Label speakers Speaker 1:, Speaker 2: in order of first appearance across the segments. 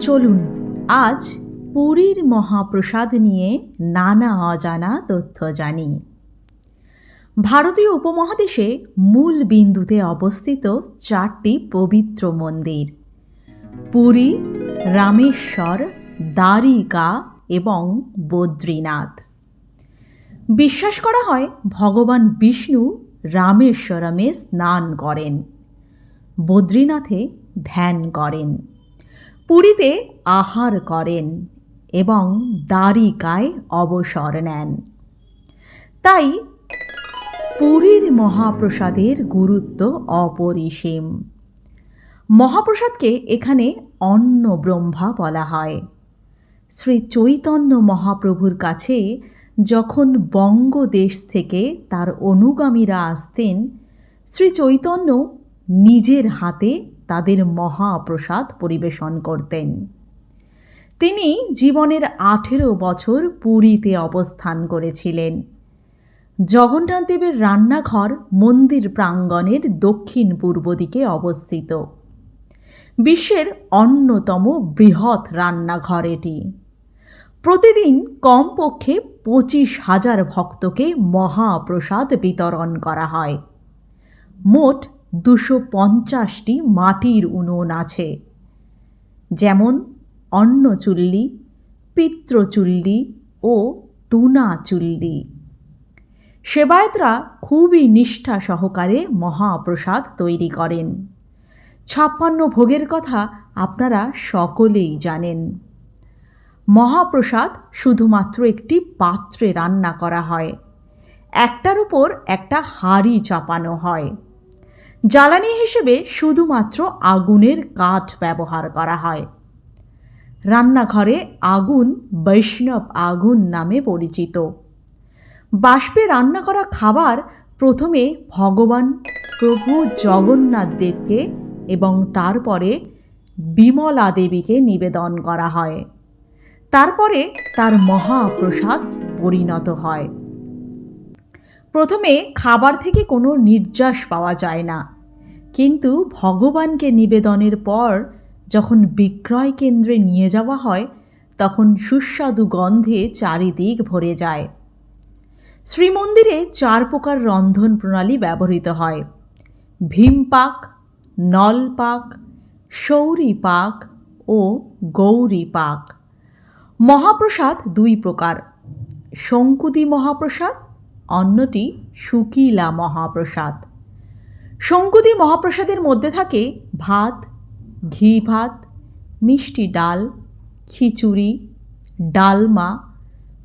Speaker 1: চলুন, আজ পুরীর মহাপ্রসাদ নিয়ে নানা অজানা তথ্য জানি। ভারতীয় উপমহাদেশে মূল বিন্দুতে অবস্থিত চারটি পবিত্র মন্দির। পুরী, রামেশ্বর, দ্বারিকা এবং বদ্রীনাথ। বিশ্বাস করা হয় ভগবান বিষ্ণু রামেশ্বরমে স্নান করেন। বদ্রীনাথে ধ্যান করেন। পুরীতে আহার করেন এবং দ্বারিকায় অবসর নেন। তাই পুরীর মহাপ্রসাদের গুরুত্ব অপরিসীম। মহাপ্রসাদকে এখানে অন্ন ব্রহ্মা বলা হয়। শ্রী চৈতন্য মহাপ্রভুর কাছে যখন বঙ্গদেশ থেকে তার অনুগামীরা আসতেন, শ্রী চৈতন্য নিজের হাতে তাদের মহাপ্রসাদ পরিবেশন করতেন। তিনি জীবনের আঠেরো বছর পুরীতে অবস্থান করেছিলেন। জগন্নাথ দেবের রান্নাঘর মন্দির প্রাঙ্গণের দক্ষিণ পূর্ব দিকে অবস্থিত। বিশ্বের অন্যতম বৃহৎ রান্নাঘর এটি। প্রতিদিন কমপক্ষে পঁচিশ হাজার ভক্তকে মহাপ্রসাদ বিতরণ করা হয়। মোট দুশো পঞ্চাশটি মাটির উনুন আছে। যেমন অন্নচুল্লি, পিত্রচুল্লি ও তুনা চুল্লি সেবায়তরা খুবই নিষ্ঠা সহকারে মহাপ্রসাদ তৈরি করেন। ছাপ্পান্ন ভোগের কথা আপনারা সকলেই জানেন। মহাপ্রসাদ শুধুমাত্র একটি পাত্রে রান্না করা হয়। একটার উপর একটা হাঁড়ি চাপানো হয়। জ্বালানি হিসেবে শুধুমাত্র আগুনের কাঠ ব্যবহার করা হয়। রান্নাঘরে আগুন বৈষ্ণব আগুন নামে পরিচিত। বাষ্পে রান্না করা খাবার প্রথমে ভগবান, প্রভু জগন্নাথ দেবকে এবং তারপরে বিমলা দেবীকে নিবেদন করা হয়। তারপরে তার মহাপ্রসাদ পরিণত হয়। প্রথমে খাবার থেকে কোনো নির্যাস পাওয়া যায় না। কিন্তু ভগবানকে নিবেদনের পর যখন বিক্রয় কেন্দ্রে নিয়ে যাওয়া হয়, তখন সুস্বাদু গন্ধে চারিদিক ভরে যায়। শ্রীমন্দিরে চার প্রকার রন্ধন প্রণালী ব্যবহৃত হয়। ভীমপাক, নলপাক সৌরি পাক ও গৌরী পাক মহাপ্রসাদ দুই প্রকার। শঙ্কুদি মহাপ্রসাদ অন্যটি শুকিলা মহাপ্রসাদ। শঙ্কুদি মহাপ্রসাদের মধ্যে থাকে ভাত, ঘি ভাত, মিষ্টি ডাল, খিচুড়ি, ডালমা,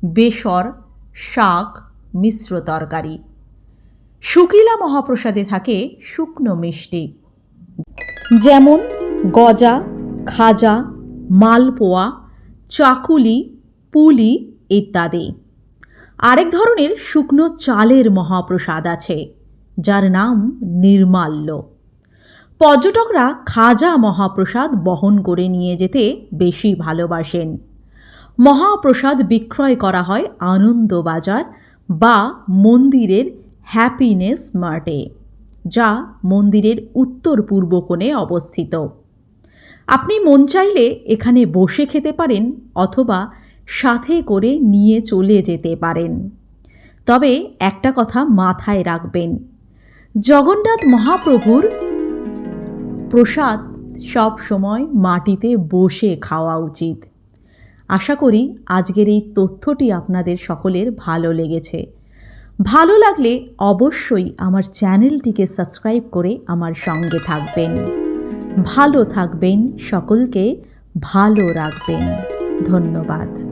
Speaker 1: বেসর, শাক, মিশ্র তরকারি। শুকিলা মহাপ্রসাদে থাকে শুকনো মিষ্টি। যেমন গজা, খাজা, মালপোয়া, চাকুলি, পুলি ইত্যাদি। আরেক ধরনের শুকনো চালের মহাপ্রসাদ আছে, যার নাম নির্মাল্য। পর্যটকরা খাজা মহাপ্রসাদ বহন করে নিয়ে যেতে বেশি ভালোবাসেন। মহাপ্রসাদ বিক্রয় করা হয় আনন্দবাজার বা মন্দিরের হ্যাপিনেস মার্টে, যা মন্দিরের উত্তর পূর্ব কোণে অবস্থিত। আপনি মন চাইলে এখানে বসে খেতে পারেন অথবা সাথে করে নিয়ে চলে যেতে পারেন। তবে একটা কথা মাথায় রাখবেন, জগন্নাথ মহাপ্রভুর প্রসাদ সব সময় মাটিতে বসে খাওয়া উচিত। আশা করি আজকের এই তথ্যটি আপনাদের সকলের ভালো লেগেছে। ভালো লাগলে অবশ্যই আমার চ্যানেলটিকে সাবস্ক্রাইব করে আমার সঙ্গে থাকবেন। ভালো থাকবেন, সকলকে ভালো রাখবেন। ধন্যবাদ।